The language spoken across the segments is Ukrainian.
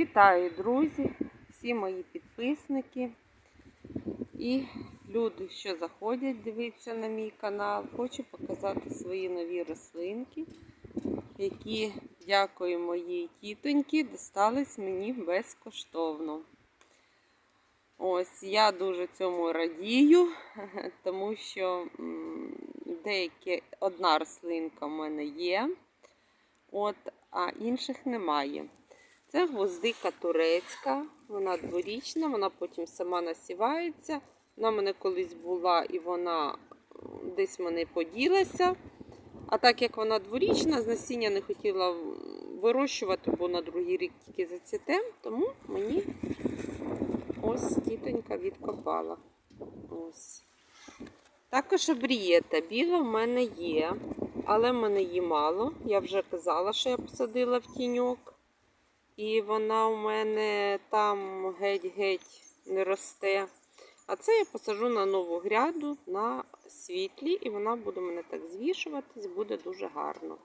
Вітаю, друзі, всі мої підписники і люди, що заходять дивитися на мій канал. Хочу показати свої нові рослинки, які, дякую моїй тітоньки, достались мені безкоштовно. Ось я дуже цьому радію, тому що деякі одна рослинка в мене є, от, а інших немає. Це гвоздика турецька, вона дворічна, вона потім сама насівається. Вона в мене колись була і вона десь в мене поділася. А так як вона дворічна, з насіння не хотіла вирощувати, бо на другий рік тільки зацвіте, тому мені ось тітонька відкопала. Ось. Також обрієта біла в мене є, але в мене її мало. Я вже казала, що я посадила в тіньок. І вона у мене там геть-геть не росте. А це я посажу на нову гряду на світлі, і вона буде мене так звішуватись, буде дуже гарно.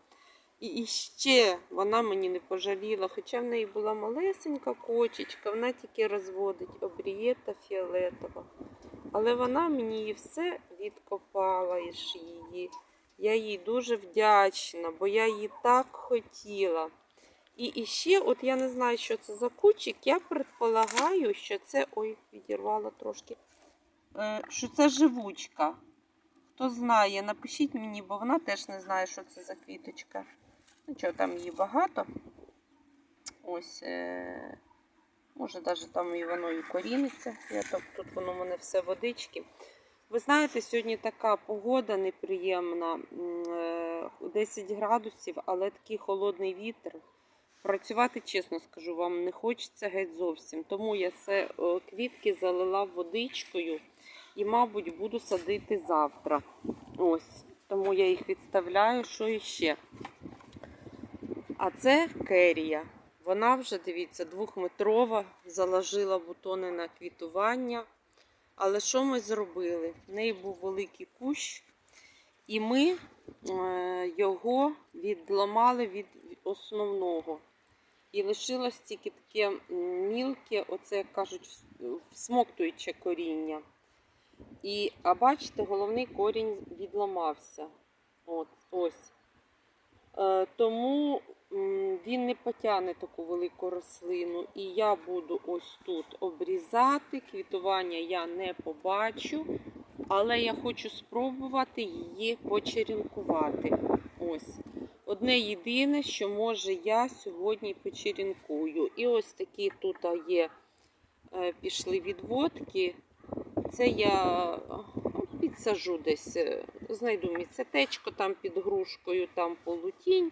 І, і ще вона мені не пожаліла, хоча в неї була малесенька кочечка, вона тільки розводить обрієта фіолетова. Але вона мені її все відкопала її. Я їй дуже вдячна, бо я її так хотіла. І, ще, от я не знаю, що це за кучик, я предполагаю, що це. Ой, відірвала трошки. Е, що це живучка. Хто знає, напишіть мені, бо вона теж не знає, що це за квіточка. Ну, чого, там її багато. Ось, е, може, навіть там і воно і коріниться. Я так, тут воно в мене все водички. Ви знаєте, сьогодні така погода неприємна, м, е, 10 градусів, але такий холодний вітер. Працювати, чесно скажу, вам не хочеться геть зовсім. Тому я все е, квітки залила водичкою і, мабуть, буду садити завтра. Ось. Тому я їх відставляю, що іще. А це керія. Вона вже, дивіться, двохметрова, заложила бутони на квітування. Але що ми зробили? В неї був великий кущ, і ми е, його відламали від основного. І лишилось тільки таке мілке, оце як кажуть, всмоктуюче коріння. І, а бачите, головний корінь відламався. От, ось. Е, тому він не потягне таку велику рослину. І я буду ось тут обрізати. Квітування я не побачу, але я хочу спробувати її почерінкувати. Ось. Одне єдине, що може я сьогодні почерінкую. І ось такі тут є е, пішли відводки. Це я підсажу десь, е, знайду місцетечко там під грушкою, там полутінь.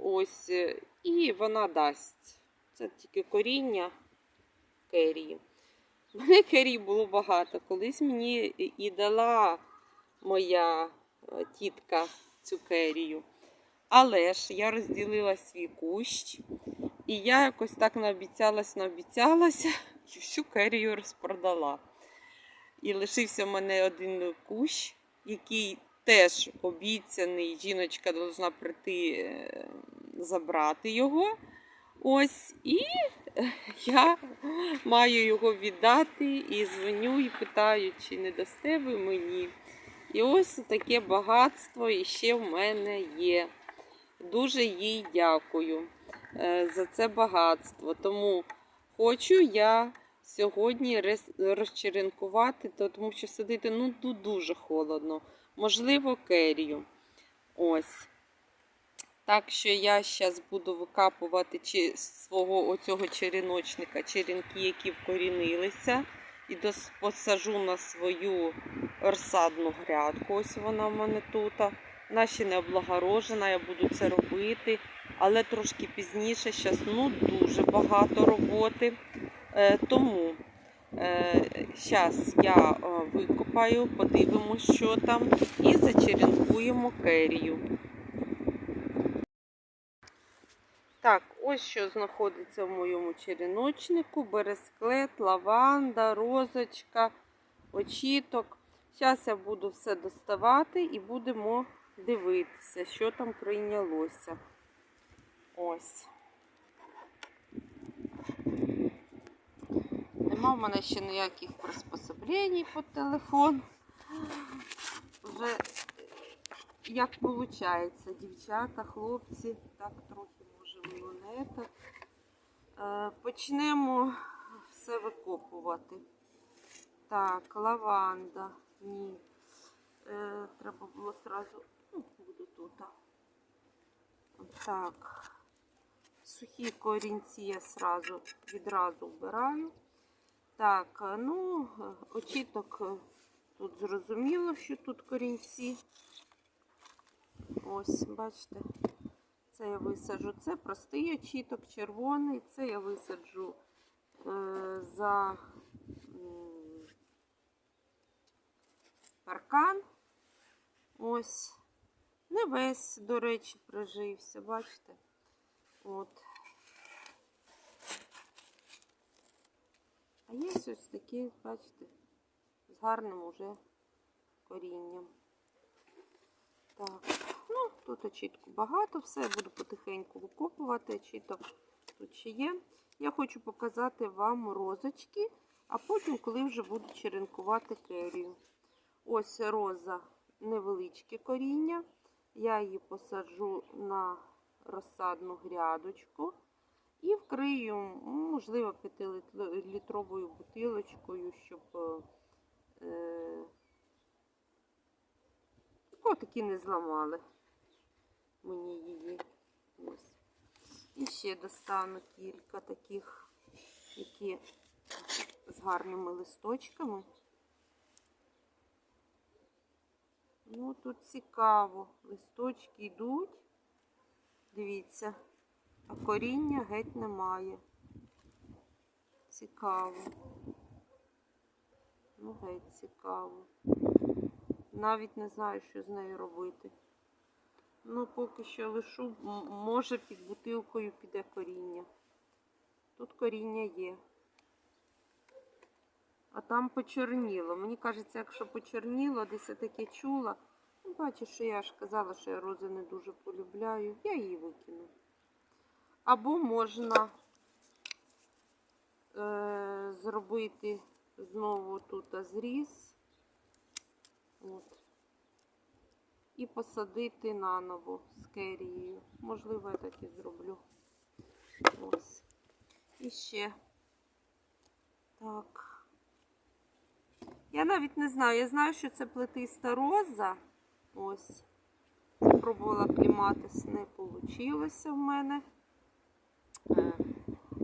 Ось, е, і вона дасть. Це тільки коріння керії. Мене керії було багато. Колись мені і- дала моя тітка цю керію. Але ж я розділила свій кущ, і я якось так наобіцялась, наобіцялася, і всю керію розпродала. І лишився в мене один кущ, який теж обіцяний, жіночка повинна прийти е, забрати його. Ось, і е, я маю його віддати і дзвоню і питаю, чи не дасте ви мені. І ось таке багатство іще в мене є. Дуже їй дякую е, за це багатство. Тому хочу я сьогодні розчеренкувати, тому що сидити ну, дуже холодно. Можливо, керію. Ось. Так що я зараз буду викапувати чи свого оцього череночника черенки, які вкорінилися. І посажу на свою розсадну грядку. Ось вона в мене тут. Ще не облагорожена, я буду це робити. Але трошки пізніше, зараз ну, дуже багато роботи. Е, тому зараз я е, викопаю, подивимось, що там, і зачеренкуємо керію. Так, ось що знаходиться в моєму череночнику: бересклет, лаванда, розочка, очіток. Зараз я буду все доставати і будемо дивитися, що там прийнялося. Ось. Нема в мене ще ніяких приспособлень по телефону. Вже як виходить, дівчата, хлопці, так трохи можливо не. Е, Почнемо все викопувати. Так, лаванда. Ні. Е, треба було сразу. Буду тут. Так. Сухі корінці я сразу відразу вбираю. Так, е, ну, е, очіток е, тут зрозуміло, що тут корінці. Ось, бачите, це я висаджу. Це простий очіток, червоний. Це я висаджу е, за паркан. Ось. Не весь, до речі, прижився, бачите? От. А є ось такі, бачите, з гарним уже корінням. Так, ну, тут очітку багато, все, буду потихеньку викопувати, очіток тут ще є. Я хочу показати вам розочки, а потім, коли вже буду черенкувати керію. Ось роза невеличке коріння. Я її посаджу на розсадну грядочку і вкрию, ну, можливо, 5-літровою бутилочкою, щоб е, котики не зламали мені її. Ось. І ще достану кілька таких, які з гарними листочками. Ну, тут цікаво. Листочки йдуть. Дивіться, а коріння геть немає. Цікаво. Ну, геть цікаво. Навіть не знаю, що з нею робити. Ну, поки що лишу, може під бутилкою піде коріння. Тут коріння є. А там почорніло. Мені кажеться, якщо почорніло, десь я таке чула. Ну, бачиш, що я ж казала, що я рози не дуже полюбляю. Я її викину. Або можна е, зробити знову тут зріз. От. І посадити наново з керією. Можливо, я так і зроблю. Ось. І ще. Так. Я навіть не знаю. Я знаю, що це плетиста роза. Ось. Спробувала кліматис, не вийшло в мене. Е,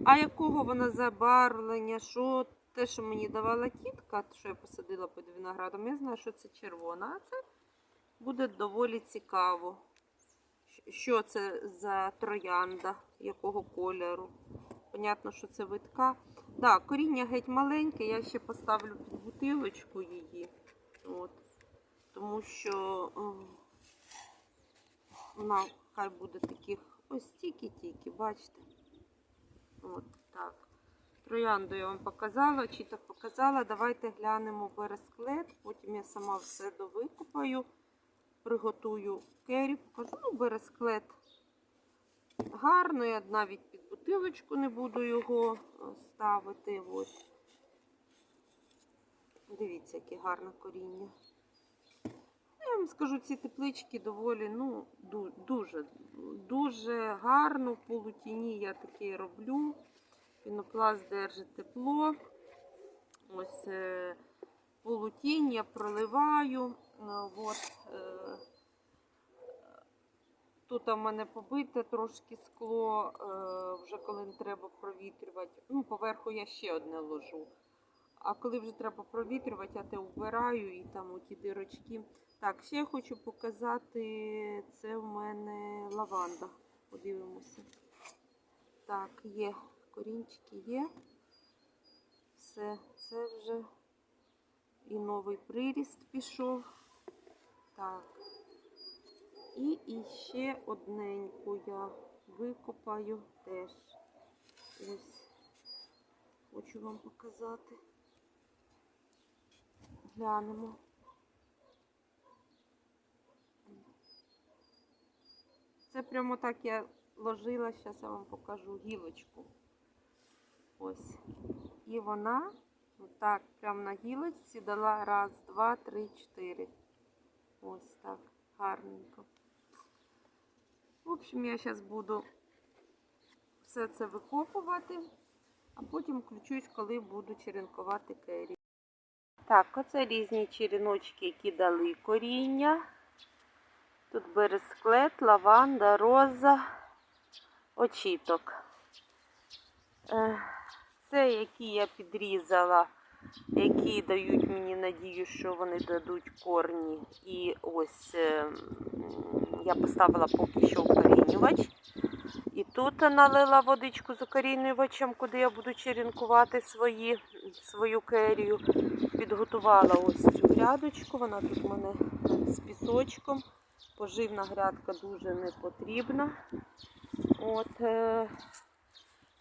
А якого вона забарвлення? Що те, що мені давала тітка, що я посадила під виноградом, я знаю, що це червона. А це буде доволі цікаво. Що це за троянда, якого кольору. Понятно, що це витка. Так, коріння геть маленьке, я ще поставлю під бутилочку її. От. Тому що ем, вона хай буде таких ось тільки-тільки, бачите? От так. Троянду я вам показала, чи так показала. Давайте глянемо бересклет, потім я сама все довикопаю, приготую кері, покажу. Ну, бересклет гарно, я навіть під бутилочку не буду його е, ставити. Ось. Дивіться, яке гарне коріння. Я вам скажу, ці теплички доволі, ну, ду- дуже, дуже гарно. В полутіні я таке роблю. Пінопласт держить тепло. Ось е, полутінь я проливаю. Е, От, Тут у мене побите трошки скло, е, вже коли не треба провітрювати. Ну, поверху я ще одне ложу. А коли вже треба провітрювати, я те вбираю і там оті дирочки. Так, ще я хочу показати, це в мене лаванда. Подивимося. Так, є, корінчики є. Все, це вже і новий приріст пішов. Так. І іще одненьку я викопаю теж. Ось. Хочу вам показати. Глянемо. Це прямо так я ложила, зараз я вам покажу гілочку. Ось. І вона Отак, прямо на гілочці дала раз, два, три, чотири. Ось так, гарненько. Общем, я зараз буду все це викопувати, а потім включусь, коли буду черенкувати кері. Так, оце різні череночки, які дали коріння. Тут бересклет, лаванда, роза, очіток. Е, Це які я підрізала, які дають мені надію, що вони дадуть корні. І ось е, я поставила поки що укорінювач. І тут налила водичку з укорінювачем, куди я буду черенкувати свої, свою керію. Підготувала ось цю грядочку. Вона тут у мене з пісочком. Поживна грядка дуже не потрібна. От, е,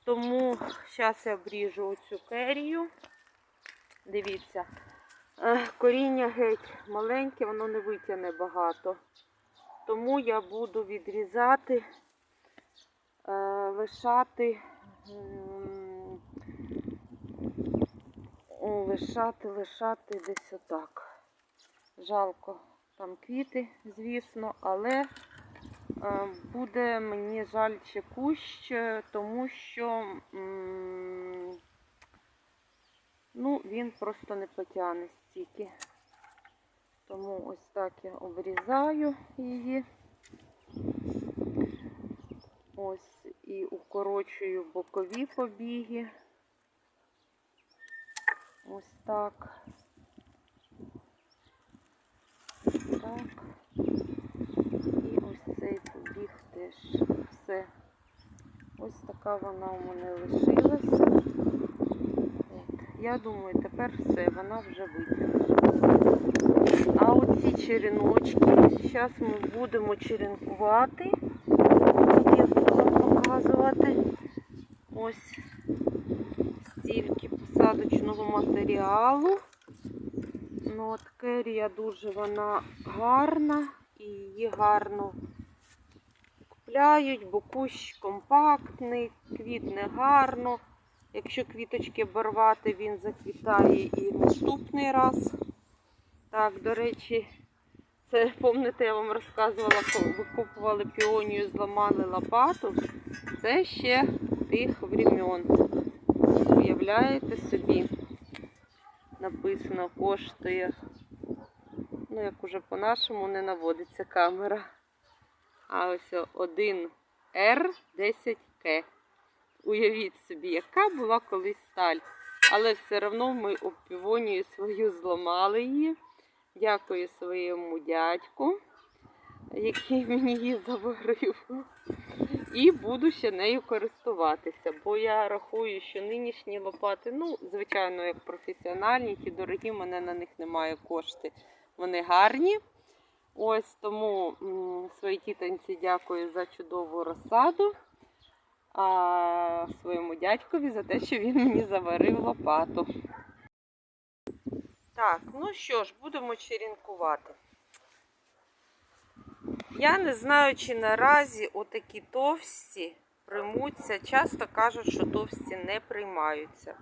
тому зараз я обріжу оцю керію. Дивіться, е, коріння геть маленьке, воно не витягне багато. Тому я буду відрізати, е, лишати, лишати, лишати десь отак. Жалко там квіти, звісно, але е, буде мені жаль ще кущ, тому що ну, він просто не потягне стільки. Тому ось так я обрізаю її. Ось і укорочую бокові побіги. Ось так. Так. І ось цей побіг теж все. Ось така вона у мене лишилася. Я думаю, тепер все, вона вже витягне. А оці череночки, зараз ми будемо черенкувати. Я буду показувати. Ось стільки посадочного матеріалу. Ну, от керія дуже вона гарна і її гарно купляють, бо кущ компактний, квітне гарно. Якщо квіточки оборвати, він заквітає і наступний раз. Так, до речі, це пам'ятаєте, я вам розказувала, коли викопували піонію, зламали лопату. Це ще тих времен. Уявляєте собі? Написано коштує. Ну, як уже по-нашому не наводиться камера. А ось 1R10К. Уявіть собі, яка була колись сталь. Але все одно ми опівонію свою зламали її. Дякую своєму дядьку, який мені її заварив. І буду ще нею користуватися, бо я рахую, що нинішні лопати, ну, звичайно, як професіональні, ті дорогі, в мене на них немає кошти. Вони гарні. Ось тому своїй тітоньці дякую за чудову розсаду, а своєму дядькові за те, що він мені заварив лопату. Так, ну що ж, будемо черенкувати. Я не знаю, чи наразі отакі товсті приймуться. Часто кажуть, що товсті не приймаються.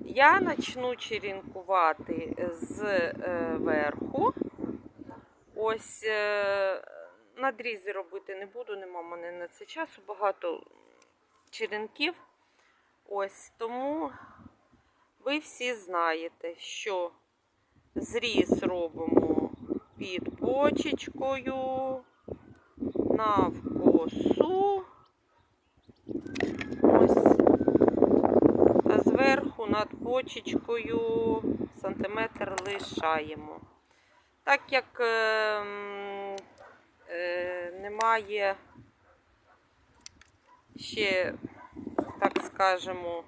Я почну черенкувати з е, верху. Ось е, надрізи робити не буду, нема мене на це часу. Багато черенків. Ось тому ви всі знаєте, що зріз робимо під почечкою, навкосу. Ось. А зверху над почечкою сантиметр лишаємо. Так як е, е, немає ще, так скажемо,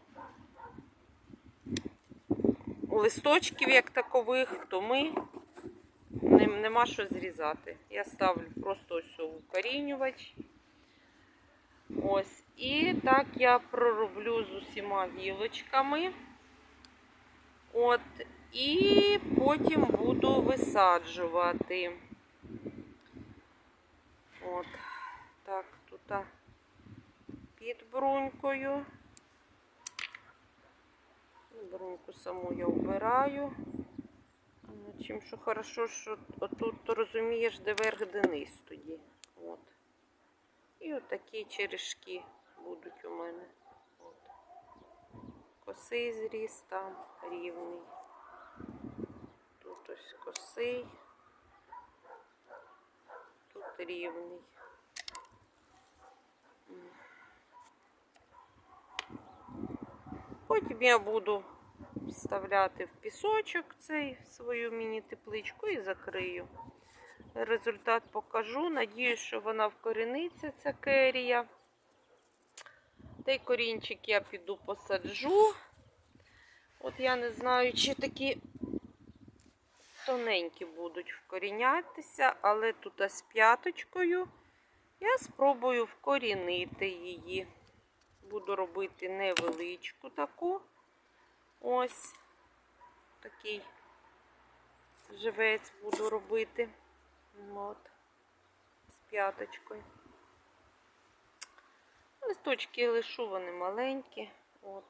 листочків як такових, то ми нем- нема що зрізати. Я ставлю просто ось укорінювач. Ось. І так я пророблю з усіма гілочками. От. І потім буду висаджувати. От. Так, тут а, під брунькою. Бруньку саму я вбираю. Чим що хорошо, що отут розумієш, де верх, де низ тоді. От. І отакі черешки будуть у мене. От. Косий зріс там рівний. Тут ось косий. Тут рівний. Потім я буду вставляти в пісочок цей свою міні-тепличку і закрию. Результат покажу. Надіюсь, що вона вкоріниться, ця керія. Той корінчик я піду посаджу. От я не знаю, чи такі тоненькі будуть вкорінятися, але тут з п'яточкою я спробую вкорінити її. Буду робити невеличку таку. Ось такий живець буду робити. От, з п'яточкою. Листочки лишу, вони маленькі. От.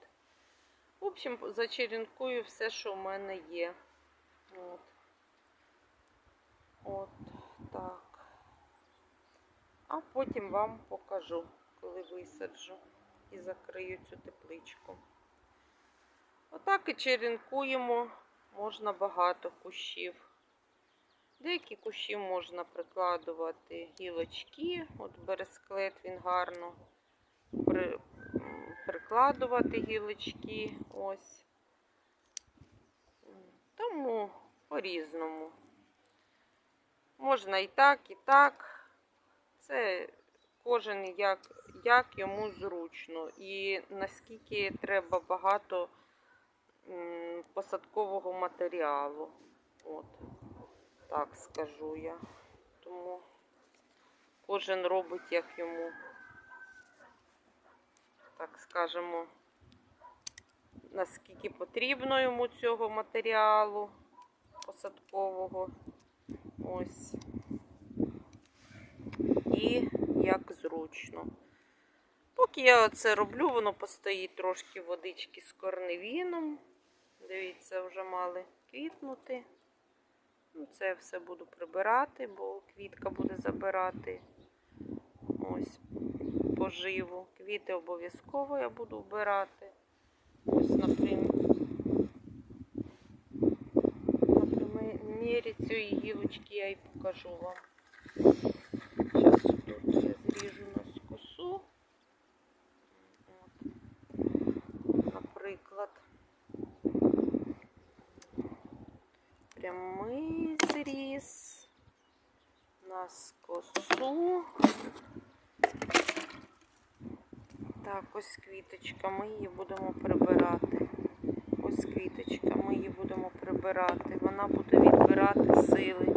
В общем, зачеренкую все, що в мене є. От. От так. А потім вам покажу, коли висаджу і закрию цю тепличку. Отак і черенкуємо, можна багато кущів. Деякі кущі можна прикладувати гілочки. От бересклет він гарно при, прикладувати гілочки. Ось. Тому по-різному. Можна і так, і так. Це кожен як, як йому зручно. І наскільки треба багато посадкового матеріалу. От, так скажу я. Тому кожен робить, як йому, так скажемо, наскільки потрібно йому цього матеріалу посадкового. Ось. І як зручно. Поки я це роблю, воно постоїть трошки водички з корневіном. Дивіться, вже мали квітнути. Ну, Це все буду прибирати, бо квітка буде забирати ось поживу. Квіти обов'язково я буду вбирати. Ось, наприклад, на примірі цієї гілочки я і покажу вам. Зараз тут я зріжу на косу. От. Наприклад, прямий зріз на косу. Так, ось квіточка, ми її будемо прибирати. Ось квіточка, ми її будемо прибирати. Вона буде відбирати сили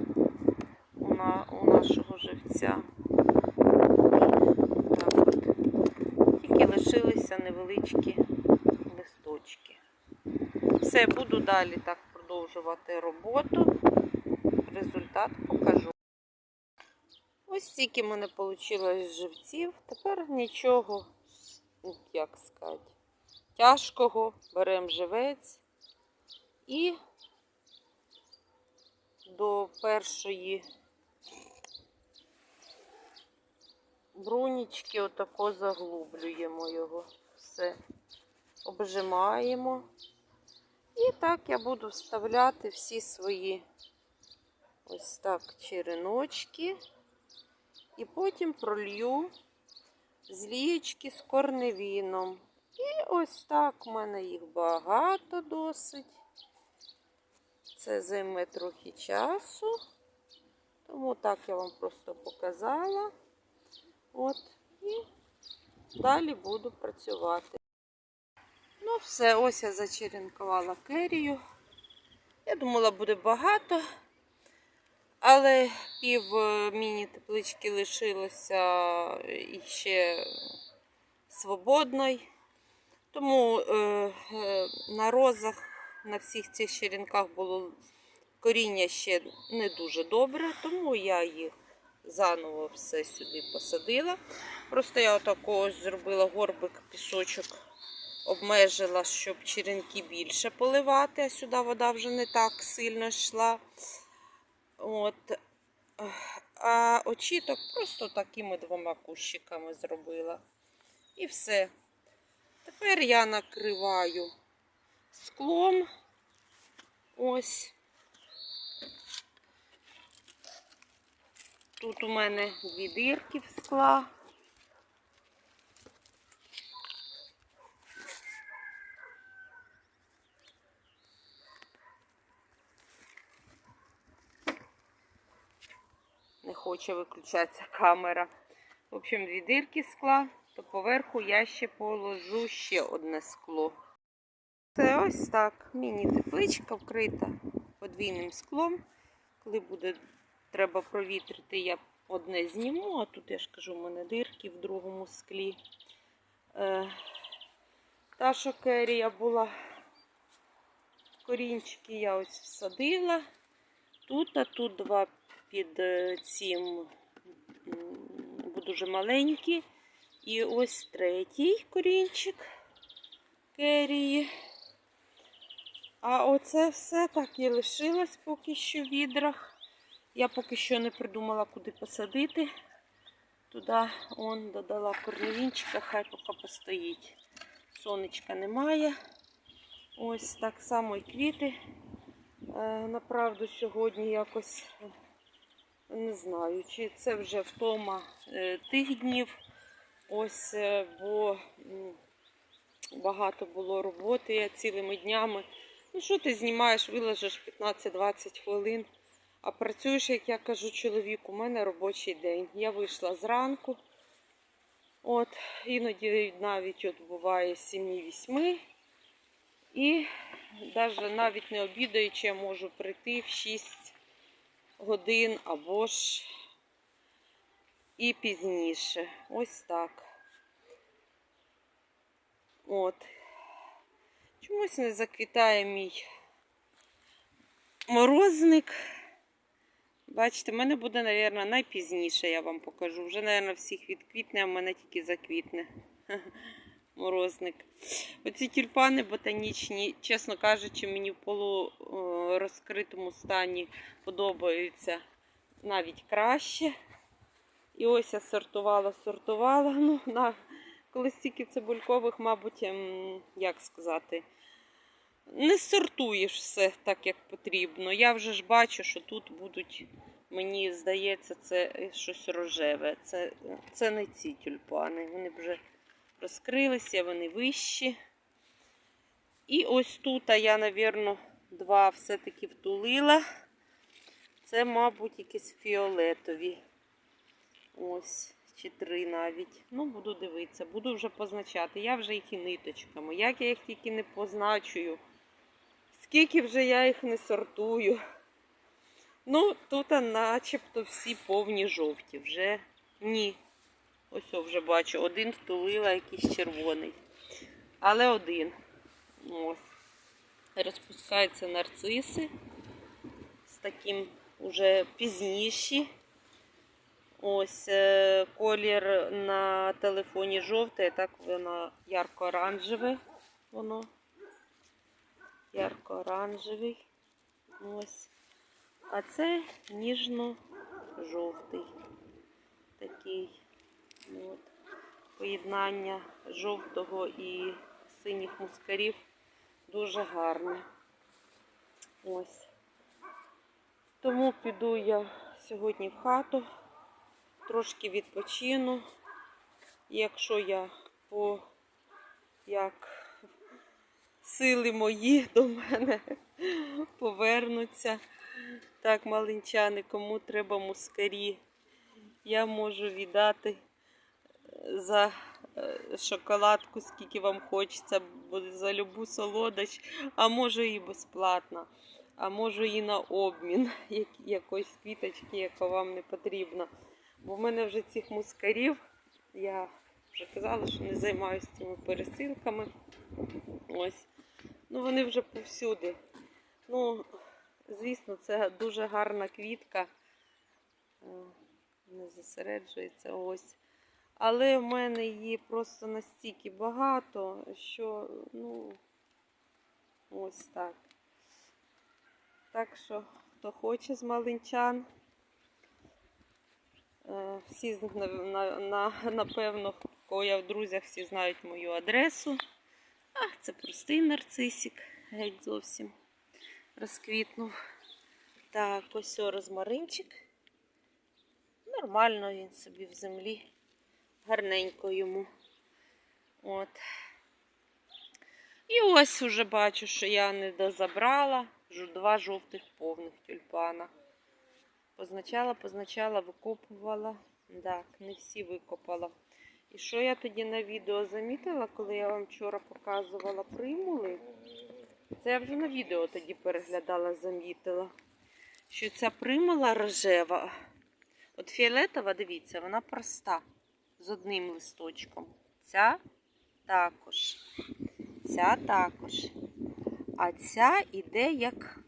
у нашого живця. Так от. Тільки лишилися невеличкі листочки. Все, буду далі так продовжувати роботу. Результат покажу. Ось стільки в мене вийшло живців. Тепер нічого, як сказати, тяжкого. Беремо живець і до першої брунічки отако заглублюємо його. Все обжимаємо. І так я буду вставляти всі свої ось так череночки. І потім пролью з з корневіном. І ось так у мене їх багато досить. Це займе трохи часу. Тому так я вам просто показала. От, і далі буду працювати. Ну, все, ось я зачеренкувала керію. Я думала, буде багато, але пів е, міні-теплички лишилося іще свободної. Тому е, е, на розах на всіх цих черенках було коріння ще не дуже добре, тому я їх заново все сюди посадила. Просто я отако зробила горбик, пісочок обмежила, щоб черенки більше поливати, а сюди вода вже не так сильно йшла. От. А очіток просто такими двома кущиками зробила. І все. Тепер я накриваю склом. Ось. Тут у мене дві дірки в скла. Не хоче виключатися камера. В общем, дві дірки скла, то поверху я ще положу ще одне скло. Це ось так. Міні-тепличка вкрита подвійним склом. Коли буде треба провітрити, я одне зніму, а тут я ж кажу, у мене дирки в другому склі. Е, та, що керія була, корінчики я ось всадила. Тут, а тут два під е, цим бо дуже маленькі. І ось третій корінчик керії. А оце все так і лишилось поки що в відрах. Я поки що не придумала, куди посадити. Туди он додала корневінчика, хай поки постоїть. Сонечка немає. Ось так само і квіти. Е, Направду сьогодні якось е, не знаю, чи це вже втома е, тих днів. Ось, бо багато було роботи я цілими днями. Ну, що ти знімаєш, виложиш 15-20 хвилин. А працюєш, як я кажу чоловіку, у мене робочий день. Я вийшла зранку. От, іноді навіть от буває 7-8. І навіть, навіть не обідаючи, я можу прийти в 6 годин або ж і пізніше. Ось так. От. Чомусь не заквітає мій морозник. Бачите, в мене буде, мабуть, найпізніше, я вам покажу. Вже, мабуть, всіх відквітне, а в мене тільки заквітне. Морозник. Оці тюльпани ботанічні, чесно кажучи, мені в полурозкритому стані подобаються навіть краще. І ось я сортувала, сортувала. Ну, на, коли стільки цибулькових, мабуть, ем, як сказати, не сортуєш все так, як потрібно. Я вже ж бачу, що тут будуть, мені здається, це щось рожеве. Це, це не ці тюльпани. Вони вже розкрилися, вони вищі. І ось тут я, мабуть, два все-таки втулила. Це, мабуть, якісь фіолетові. Ось, чи три навіть. Ну, буду дивитися, буду вже позначати. Я вже їх і ниточками. Як я їх тільки не позначую. Скільки вже я їх не сортую. Ну, тут начебто всі повні жовті. Вже ні. Ось о, вже бачу, один втулила якийсь червоний. Але один. Ось. Розпускаються нарциси з таким уже пізніші. Ось е, колір на телефоні жовтий, так воно ярко-оранжеве. Воно ярко-оранжевий. А це ніжно-жовтий. Такий от. поєднання жовтого і синіх мускарів дуже гарне. Ось. Тому піду я сьогодні в хату, трошки відпочину. Якщо я по як сили мої до мене повернуться, так, малинчани, кому треба мускарі, я можу віддати за е, шоколадку, скільки вам хочеться, за любу солодощ, а можу і безплатно, а можу і на обмін як- якоїсь квіточки, яка вам не потрібна. Бо в мене вже цих мускарів, я вже казала, що не займаюся цими пересилками. Ось. Ну, вони вже повсюди. Ну, звісно, це дуже гарна квітка. Е, Не зосереджується ось. Але в мене її просто настільки багато, що, ну, ось так. Так що, хто хоче з малинчан, е, всі напевно, кого я в друзях, всі знають мою адресу. А, це простий нарцисик, геть зовсім розквітнув. Так, ось розмаринчик. Нормально він собі в землі. Гарненько йому. От. І ось уже бачу, що я не дозабрала два жовтих повних тюльпана. Позначала, позначала, викопувала. Так, не всі викопала. І що я тоді на відео замітила, коли я вам вчора показувала примули? Це я вже на відео тоді переглядала, замітила. Що ця примула рожева. От фіолетова, дивіться, вона проста. З одним листочком. Ця також. Ця також. А ця іде як,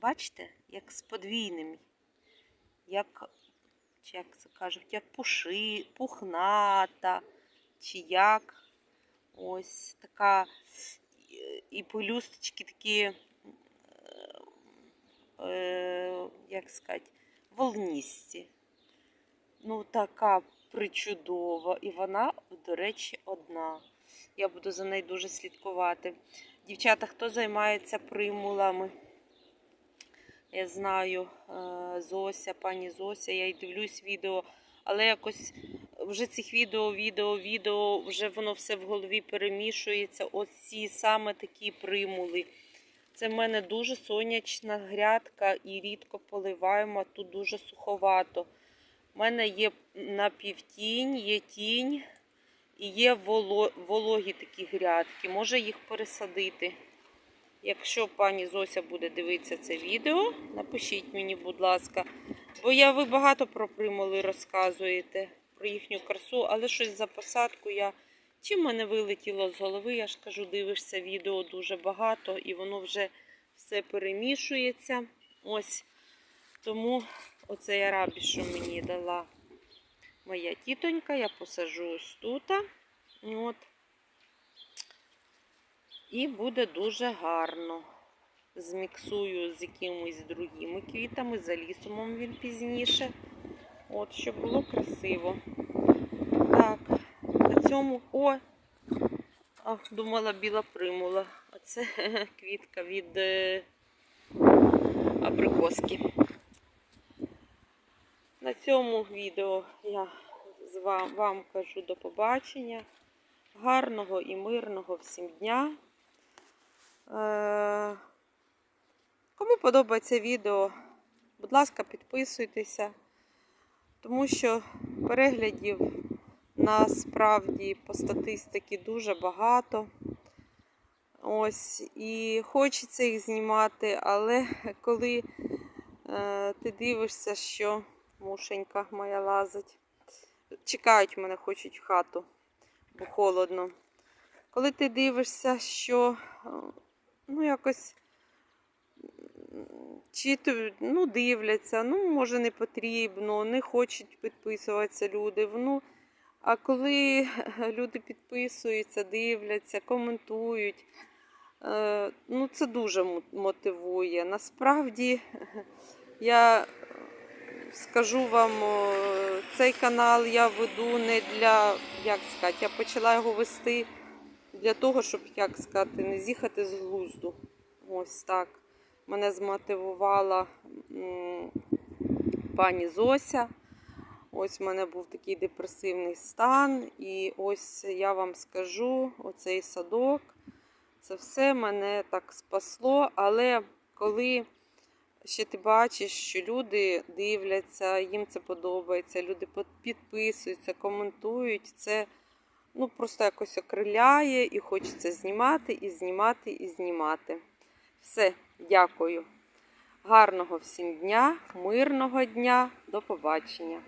бачите, як з подвійним. Як, чи як це кажуть, як пуши, пухната, чи як. Ось така. І пелюсточки такі, е, е, як сказати, волністі. Ну, така причудова. І вона, до речі, одна. Я буду за нею дуже слідкувати. Дівчата, хто займається примулами? Я знаю, е, Зося, пані Зося, я й дивлюсь відео, але якось вже цих відео, відео, відео, вже воно все в голові перемішується. Ось ці саме такі примули. Це в мене дуже сонячна грядка і рідко поливаємо, тут дуже суховато. У мене є напівтінь, є тінь і є вологі такі грядки. Може їх пересадити. Якщо пані Зося буде дивитися це відео, напишіть мені, будь ласка. Бо я ви багато про примули розказуєте, про їхню красу, але щось за посадку я. Чим мене вилетіло з голови, я ж кажу, дивишся відео дуже багато і воно вже все перемішується. Ось. Тому оцей арабіс, що мені дала моя тітонька, я посаджу ось тут. От. І буде дуже гарно. Зміксую з якимись другими квітами, за лісомом він пізніше. От, щоб було красиво. Так, на цьому. О! А, думала біла примула. А це квітка від е, абрикоски. На цьому відео я вам, вам кажу до побачення. Гарного і мирного всім дня. Е, Кому подобається відео, будь ласка, підписуйтеся, тому що переглядів насправді по статистиці дуже багато. Ось, і хочеться їх знімати, але коли е, ти дивишся, що мушенька моя лазить, чекають мене, хочуть в хату, бо холодно. Коли ти дивишся, що ну, якось чи ну, дивляться, ну, може, не потрібно, не хочуть підписуватися люди. Ну, а коли люди підписуються, дивляться, коментують, е, ну, це дуже мотивує. Насправді, я скажу вам, цей канал я веду не для, як сказати, я почала його вести для того, щоб, як сказати, не з'їхати з глузду. Ось так. Мене змотивувала пані Зося. Ось в мене був такий депресивний стан. І ось я вам скажу, оцей садок, це все мене так спасло. Але коли ще ти бачиш, що люди дивляться, їм це подобається, люди підписуються, коментують, це ну, просто якось окриляє і хочеться знімати, і знімати, і знімати. Все, дякую. Гарного всім дня, мирного дня, до побачення.